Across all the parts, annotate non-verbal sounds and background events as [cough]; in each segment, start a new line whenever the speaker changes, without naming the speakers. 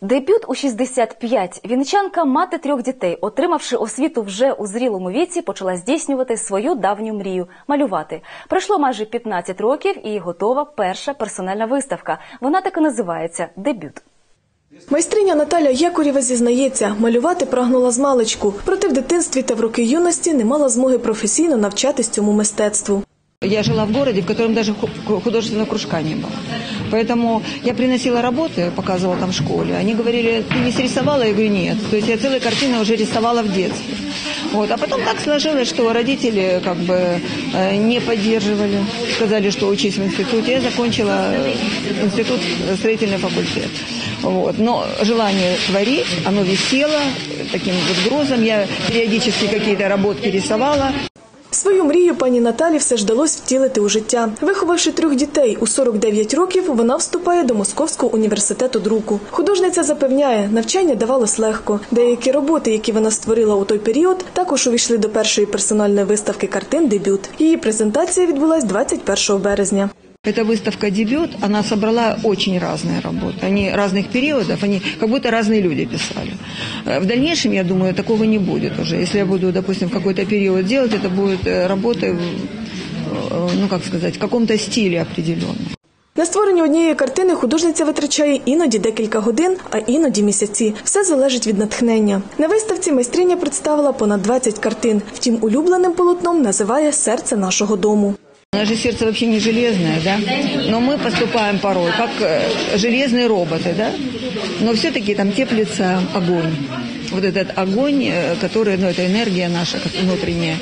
Дебют у 65. Вінничанка, мати трьох дітей, отримавши освіту вже у зрілому віці, почала здійснювати свою давню мрію малювати. Пройшло майже 15 років і готова перша персональна виставка. Вона так і називається Дебют.
Майстриня Наталя Якорєва зізнається, малювати прагнула з маличку, проте в дитинстві та в роки юності не мала змоги професійно навчатись цьому мистецтву.
Я жила в городе, в котором даже ху- художественного кружка не было. Поэтому я приносила работы, показывала там в школе. Они говорили, ты не срисовала? Я говорю, нет. То есть я целые картины уже рисовала в детстве. Вот. А потом так сложилось, что родители как бы э, не поддерживали. Сказали, что учись в институте. Я закончила э, институт э, строительный факультет. Вот. Но желание творить, оно висело таким вот грозом. Я периодически какие-то работки рисовала.
Свою мрію пані Наталі все ж вдалося втілити у життя. Виховавши трьох дітей у 49 років, вона вступає до Московського університету друку. Художниця запевняє, навчання давалось легко. Деякі роботи, які вона створила у той період, також увійшли до першої персональної виставки картин Дебют. Її презентація відбулась 21 березня.
Эта выставка «Дебют», она собрала очень разные работы. Они разных периодов, они как будто разные люди писали. Э, В дальнейшем, я думаю, такого не будет уже. Если я буду, допустим, в какой-то период делать, это будут э, работы, э, ну, как сказать, в каком-то стиле определенном.
На створення однієї картини художниця витрачає іноді декілька годин, а іноді місяці. Все залежить від натхнення. На виставці майстриня представила понад 20 картин. Втім, улюбленим полотном називає серце нашого дому.
Наше сердце вообще не железное, да? Но мы поступаем порой как э, железные роботы, да? Но все-таки там теплится огонь. Вот этот огонь, э, который, ну, это энергия наша как внутренняя.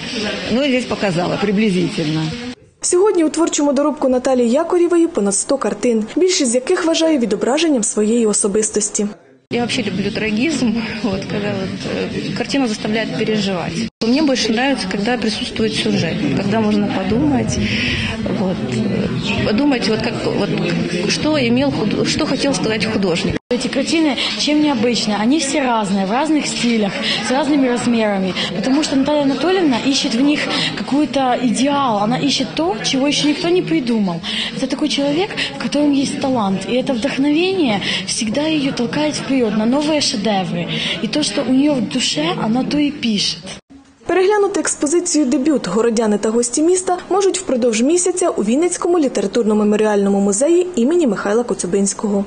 Ну, и здесь показала приблизительно.
Сьогодні у творчому доробку Наталії Якорєвої понад 100 картин, більшість з яких вважає відображенням своєї особистості.
Я вообще люблю трагизм, [laughs] вот, когда вот, э, картина заставляет переживать. Мне больше нравится, когда присутствует сюжет, когда можно подумать, вот, э, подумать, вот, как, вот, что, имел, что хотел сказать художник.
Эти картины чем необычны? Они все разные, в разных стилях, с разными размерами. Потому что Наталья Анатольевна ищет в них какой-то идеал. Она ищет то, чего еще никто не придумал. Это такой человек, в котором есть талант. И это вдохновение всегда ее толкает вперед на новые шедевры. И то, что у нее в душе, она то и пишет.
Переглянути експозицію дебют городяни та гості міста можуть впродовж місяця у Вінницькому літературно-меморіальному музеї імені Михайла Коцюбинського.